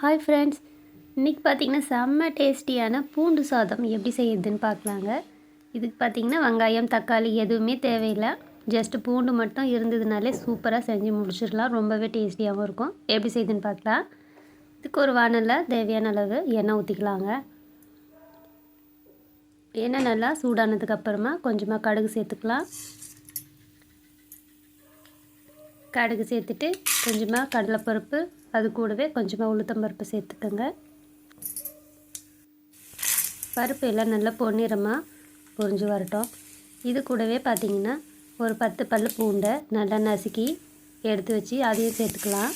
Hi friends இன்றைக்கி பார்த்தீங்கன்னா செம்ம டேஸ்டியான பூண்டு சாதம் எப்படி செய்யுதுன்னு பார்க்கலாங்க. இதுக்கு பார்த்தீங்கன்னா வெங்காயம் தக்காளி எதுவுமே தேவையில்லை. ஜஸ்ட்டு பூண்டு மட்டும் இருந்ததுனாலே சூப்பராக செஞ்சு முடிச்சிடலாம். ரொம்பவே டேஸ்டியாகவும் இருக்கும். எப்படி செய்யுதுன்னு பார்க்கலாம். இதுக்கு ஒரு வானலில் தேவையான அளவு எண்ணெய் ஊற்றிக்கலாங்க எண்ணெய் நல்லா சூடானதுக்கப்புறமா கொஞ்சமாக கடுகு சேர்த்துக்கலாம். கடுகு சேர்த்துட்டு கொஞ்சமாக கடலைப்பருப்பு அது கூடவே கொஞ்சமாக உளுத்தம்பருப்பு சேர்த்துக்கோங்க. பருப்பு எல்லாம் நல்லா பொன்னிறமாக பொரிஞ்சு வரட்டும். இது கூடவே பார்த்திங்கன்னா ஒரு பத்து பல் பூண்டை நல்லா நசுக்கி எடுத்து வச்சு அதையும் சேர்த்துக்கலாம்.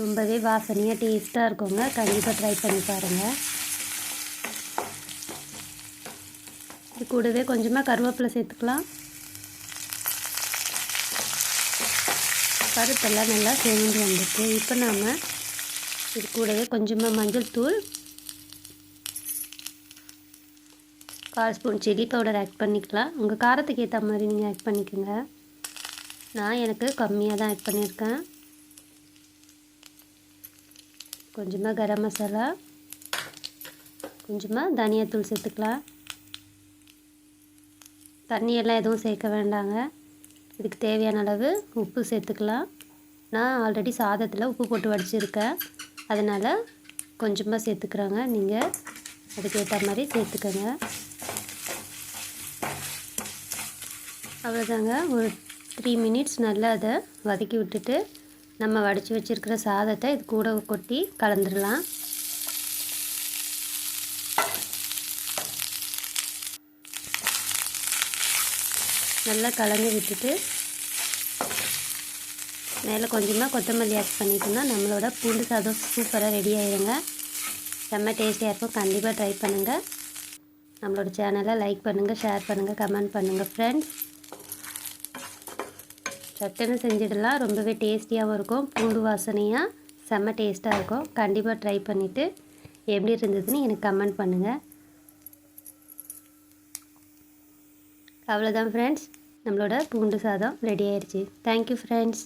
ரொம்பவே வாசனையாக டேஸ்ட்டாக இருக்குங்க. கண்டிப்பாக ட்ரை பண்ணி பாருங்கள் இது கூடவே கொஞ்சமாக கருவேப்பிலை சேர்த்துக்கலாம். பருப்பெல்லாம் நல்லா சேர்ந்து வந்துட்டு இப்போ நாம் இது கூடவே கொஞ்சமாக மஞ்சள் தூள் கால் ஸ்பூன் சில்லி பவுடர் ஆட் பண்ணிக்கலாம். உங்கள் காரத்துக்கு ஏற்ற மாதிரி நீங்கள் ஆட் பண்ணிக்கோங்க. நான் எனக்கு கம்மியாக தான் ஆட் பண்ணியிருக்கேன். கொஞ்சமாக கரம் மசாலா கொஞ்சமாக தனியாத்தூள் சேர்த்துக்கலாம். தண்ணியெல்லாம் எதுவும் சேர்க்க வேண்டாங்க. இதுக்கு தேவையான அளவு உப்பு சேர்த்துக்கலாம். நான் ஆல்ரெடி சாதத்தில் உப்பு போட்டு வடிச்சிருக்கேன். அதனால் கொஞ்சமாக சேர்த்துக்கிறாங்க. நீங்கள் அதுக்கேற்ற மாதிரி சேர்த்துக்கோங்க. அவ்வளோதாங்க ஒரு த்ரீ மினிட்ஸ் நல்லா அதை வதக்கி விட்டுட்டு நம்ம வடித்து வச்சுருக்கிற சாதத்தை இது கூட கொட்டி கலந்துடலாம். நல்லா கலந்து விட்டுட்டு மேலே கொஞ்சமாக கொத்தமல்லி ஆட் பண்ணிட்டோம்னா நம்மளோட பூண்டு சாதம் சூப்பராக ரெடி ஆயிடுங்க செம்ம டேஸ்டியாக இருக்கும். கண்டிப்பாக ட்ரை பண்ணுங்கள் நம்மளோட சேனலை லைக் பண்ணுங்கள் ஷேர் பண்ணுங்கள் கமெண்ட் பண்ணுங்கள் ஃப்ரெண்ட்ஸ் சட்டுன்னு செஞ்சிடலாம். ரொம்பவே டேஸ்டியாகவும் இருக்கும். பூண்டு வாசனையாக செம்ம டேஸ்ட்டாக இருக்கும். கண்டிப்பாக ட்ரை பண்ணிவிட்டு எப்படி இருந்ததுன்னு எனக்கு கமெண்ட் பண்ணுங்கள் அவ்வளோதான் ஃப்ரெண்ட்ஸ் நம்மளோட பூண்டு சாதம் ரெடி ஆயிடுச்சு தேங்க்யூ ஃப்ரெண்ட்ஸ்